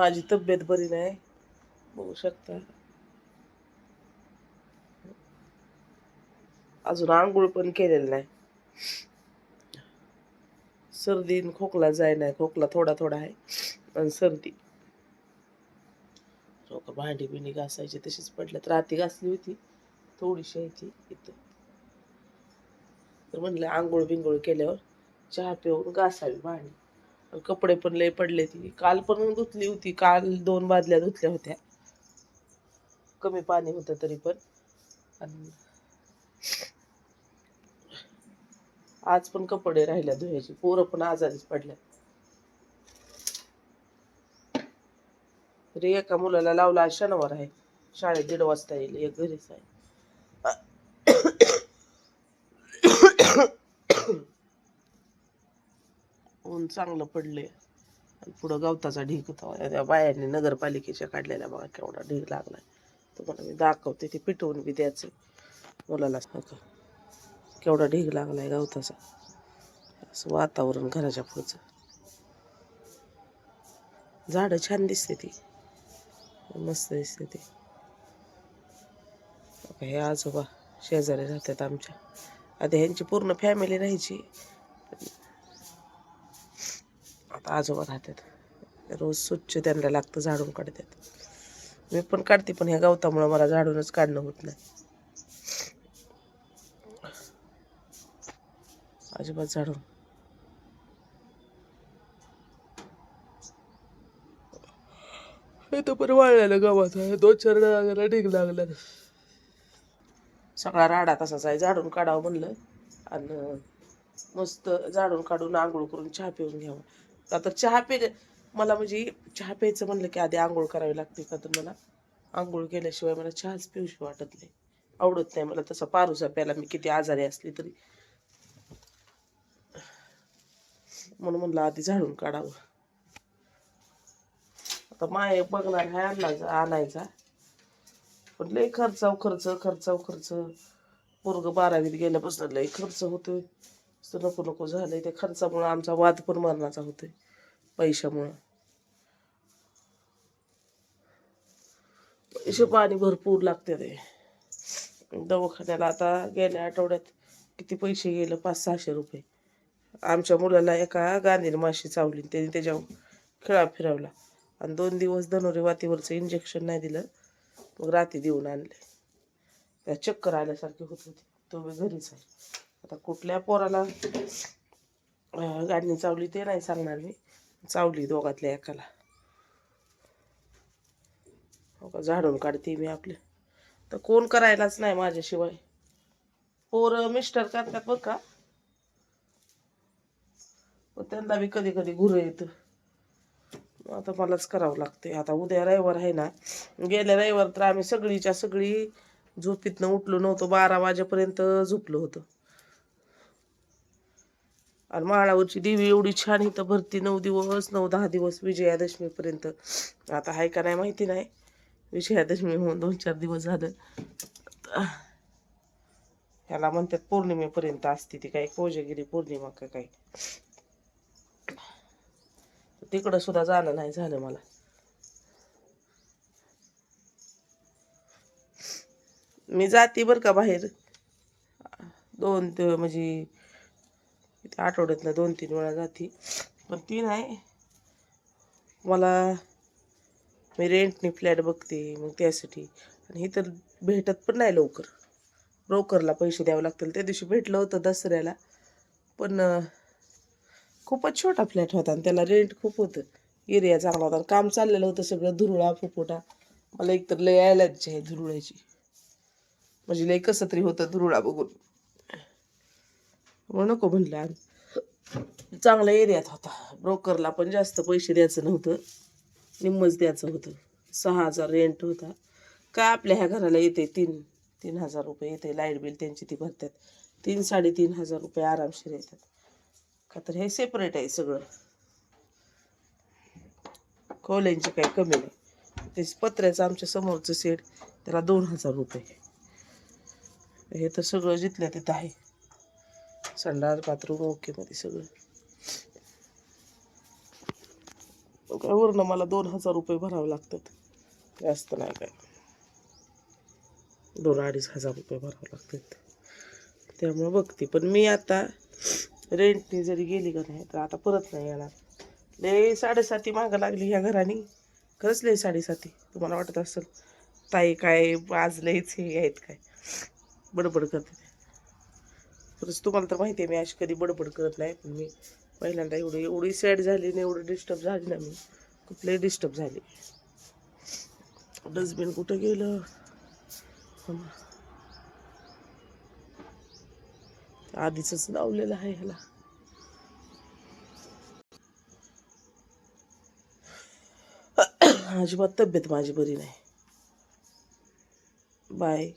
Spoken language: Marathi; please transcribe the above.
माझी तब्येत बरी नाही. बघू शकता. अजून आंघोळ पण केलेलं नाही. सर्दी खोकला जाय नाही. खोकला थोडा थोडा आहे. आणि सर्दी. लोक भांडी बिंडी घासायची तशीच पडल्या तर राती घासली होती. थोडीशी आहे ती इथं. तर म्हणलं आंघोळ बिंघोळ केल्यावर चहा पिऊन घासावी भांडी. कपडे पण लय पडले ती काल पण धुतली होती काल दोन बादल्या धुतल्या होत्या. कमी पाणी होतं तरी पण. आणि आज पण कपडे राहिल्या धुयाचे पोरं पण आजारीच पडल्या तरी एका मुलाला लावला आज शनिवार आहे. शाळेत दीड वाजता येईल. एक घरीच आहे. ऊन चांगलं पडले आणि पुढं गवताचा ढीक होता. त्या बायांनी नगरपालिकेच्या काढलेल्या बघा केवढा ढीक लागला. तुम्हाला मी दाखवते ते पिटवून बी द्यायचं. मुलाला हो केवढा ढीग लागलाय गवताचा. असं वातावरण घराच्या पुढचं. झाडं छान दिसते ती. मस्त दिसते ती. हे आजोबा शेजारी राहतात आमच्या. आता ह्यांची पूर्ण फॅमिली राहायची. आता आजोबा राहतात. रोज स्वच्छ त्यांना लागतं झाडून काढतात. मी पण काढते पण ह्या गवतामुळं मला झाडूनच काढणं होत नाही. अजिबात झाडून. हे तर पण वाळलेलं गवत दोन चार डागाला ढीग लागला. सगळा राडा तसाच आहे. झाडून काढावं म्हणलं. आणि मस्त झाडून काढून आंघोळ करून चहा पिऊन घ्यावं. आता चहा पे मला म्हणजे चहा प्यायचं म्हणलं की आधी आंघोळ करावी लागते का तर मला आंघोळ केल्याशिवाय मला चहाच पिऊशी वाटत नाही. आवडत नाही मला तसा पारूसा प्यायला मी किती आजारी असली तरी. म्हणून म्हणलं आधी झाडून काढावं. आता माय बघणार हाय आणायचा आणायचा. पण लय खर्चाव खर्च खर्चाव खर्च. पोरग बारावीत गेल्यापासून लय खर्च होतोय. नको नको झालंय. त्या खर्चामुळं आमचा वाद पण मरणाचा होतोय. पैशामुळं. पैसे पाणी भरपूर लागते ते दवाखान्याला आता गेल्या आठवड्यात किती पैसे गेले? पाच सहाशे रुपये. आमच्या मुलाला एका गांधीने माशी चावली त्याने त्याच्यावर खेळा फिरवला. आणि दोन दिवस धनुरी वातीवरचं इंजेक्शन नाही दिलं मग रात्री देऊन आणले. त्या चक्कर आल्यासारखी होत होती. तो मी घरीच आहे. आता कुठल्या पोराला अं, चावली ते नाही सांगणार मी. चावली दोघातल्या एकाला. हो का? झाडून काढते मी आपले. तर कोण करायलाच नाही माझ्याशिवाय. पोरं मिस्टर करतात बघ का? त्यांना बी कधी कधी घुरं येतं. आता मलाच करावं लागते आता उद्या रविवार आहे ना. गेल्या रविवार तर आम्ही सगळीच्या सगळी झोपीतनं उठलो नव्हतो. बारा वाजेपर्यंत झोपलो होतो. आणि माळावरची देवी एवढी छान इथं भरती नऊ दिवस नऊ दहा दिवस विजयादशमीपर्यंत. आता आहे का नाही माहिती नाही. विजयादशमी होऊन दोन चार दिवस झालं. ह्याला म्हणतात पौर्णिमेपर्यंत असते ती काही कोजगिरी पौर्णिमा का काही तिकडं सुद्धा जाणं नाही झालं मला. मी जाते बरं का बाहेर. दोन ते म्हणजे किती आठवड्यातनं दोन तीन वेळा जाते. पण ती नाही. मला मी रेंटनी फ्लॅट बघते मग त्यासाठी. आणि इथं भेटत पण नाही लवकर. ब्रोकरला पैसे द्यावे लागतील. त्या दिवशी भेटलं होतं दसऱ्याला. पण खूपच छोटा फ्लॅट होता आणि त्याला रेंट खूप होतं. एरिया चांगला होता. आणि काम चाललेलं होतं सगळं धुरुळा फुफुटा. मला एकतर लय ॲलर्जी आहे धुरुळाची म्हणजे लय कसं तरी होतं धुरुळा बघून. मग नको म्हणलं आणि चांगल्या एरियात होता. ब्रोकरला पण जास्त पैसे द्यायचं नव्हतं. निम्मच द्यायचं होतं. सहा हजार रेंट होता. काय आपल्या ह्या घराला येते तीन तीन हजार रुपये येते लाइट बिल त्यांची ती भरतात. तीन साडेतीन हजार रुपये आरामशीर येतात. का तर हे सेपरेट आहे सगळं. खोल्यांची काही कमी नाही. ते पत्र्याचं आमच्या समोरचं सेट त्याला दोन हजार रुपये. हे तर सगळं जिथल्या तिथं आहे. संडास बाथरूम ओके मध्ये सगळं काय वरून मला दोन हजार रुपये भरावे लागतात जास्त नाही काय दोन अडीच हजार रुपये भरावे लागतात त्यामुळं बघते पण मी आता रेंटने जरी गेली का नाही तर आता परत नाही येणार लय साडेसाती मागं लागली ह्या घराने खरंच लय साडेसाती तुम्हाला वाटत असेल ताई काय आज लयच हे आहेत काय बडबड करते खरंच तुम्हाला तर माहिती आहे मी अशी कधी बडबड करत नाही पण मी पहिल्यांदा एवढी एवढी सॅड झाली नाही एवढी डिस्टर्ब झाली ना मी खूप डिस्टर्ब झाली. डस्टबिन कुठं गेलं? आधीच लावलेलं आहे ह्याला. अजिबात तब्येत माझी बरी नाही. बाय.